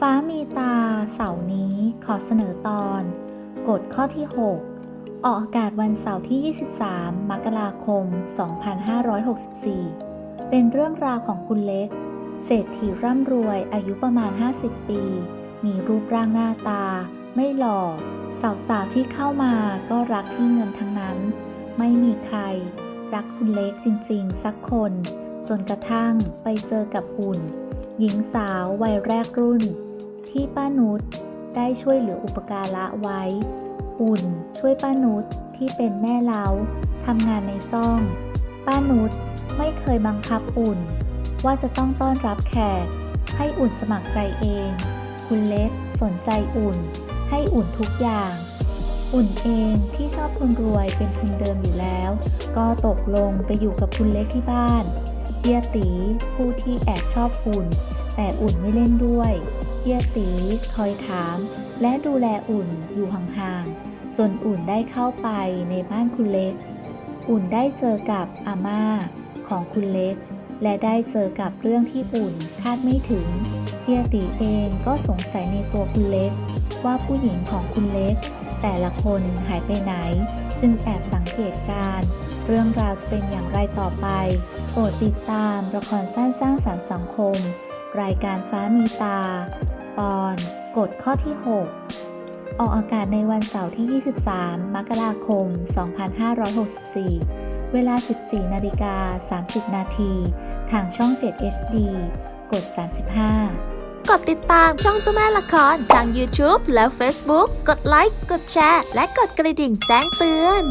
ฟ้ามีตา เสาร์นี้ขอเสนอตอน กฎข้อที่ 6 ออกอากาศวันเสาร์ที่ 23 มกราคม 2564 เป็นเรื่องราวของคุณเล็ก เศรษฐีร่ำรวยอายุประมาณ 50 ปี มีรูปร่างหน้าตา ไม่หล่อ สาวๆที่เข้ามาก็รักที่เงินทั้งนั้น ไม่มีใคร รักคุณเล็กจริงๆ สักคน จนกระทั่งไปเจอกับอุ่น หญิงสาววัยแรกรุ่น ที่ป้านุชได้ช่วยเหลืออุปการะไว้ อุ่นช่วยป้านุชที่เป็นแม่เล้าทำงานในซ่อง ป้านุชไม่เคยบังคับอุ่น ว่าจะต้องต้อนรับแขก ให้อุ่นสมัครใจเอง คุณเล็กสนใจอุ่น ให้อุ่นทุกอย่าง อุ่นเองที่ชอบคนรวยเป็นทุนเดิมอยู่แล้ว ก็ตกลงไปอยู่กับคุณเล็กที่บ้าน เฮียตี ผู้ที่แอบชอบอุ่น แต่อุ่นไม่เล่นด้วยเฮียตีคอยถาม และดูแลอุ่นอยู่ห่างๆจนอุ่นได้เข้าไปในบ้านคุณเล็ก อุ่นได้เจอกับอาม่าของคุณเล็ก และได้เจอกับเรื่องที่อุ่นคาดไม่ถึงเฮียตีเองก็สงสัยในตัวคุณเล็ก ว่าผู้หญิงของคุณเล็ก แต่ละคนหายไปไหน จึงแอบสังเกตการ์ เรื่องราวจะเป็นอย่างไรต่อไป โปรดติดตามละครสั้นสร้างสรรค์สังคม รายการฟ้ามีตา ตอนกฎข้อที่ 6 ออกอากาศในวันเสาร์ที่ 23 มกราคม 2564 เวลา 14 นาฬิกา 30 นาที ทางช่อง 7 HD กด 35กดติดตามช่องเจ้าแม่ละครทาง YouTube และ Facebook กดไลค์ กดแชร์ และกดกระดิ่งแจ้งเตือน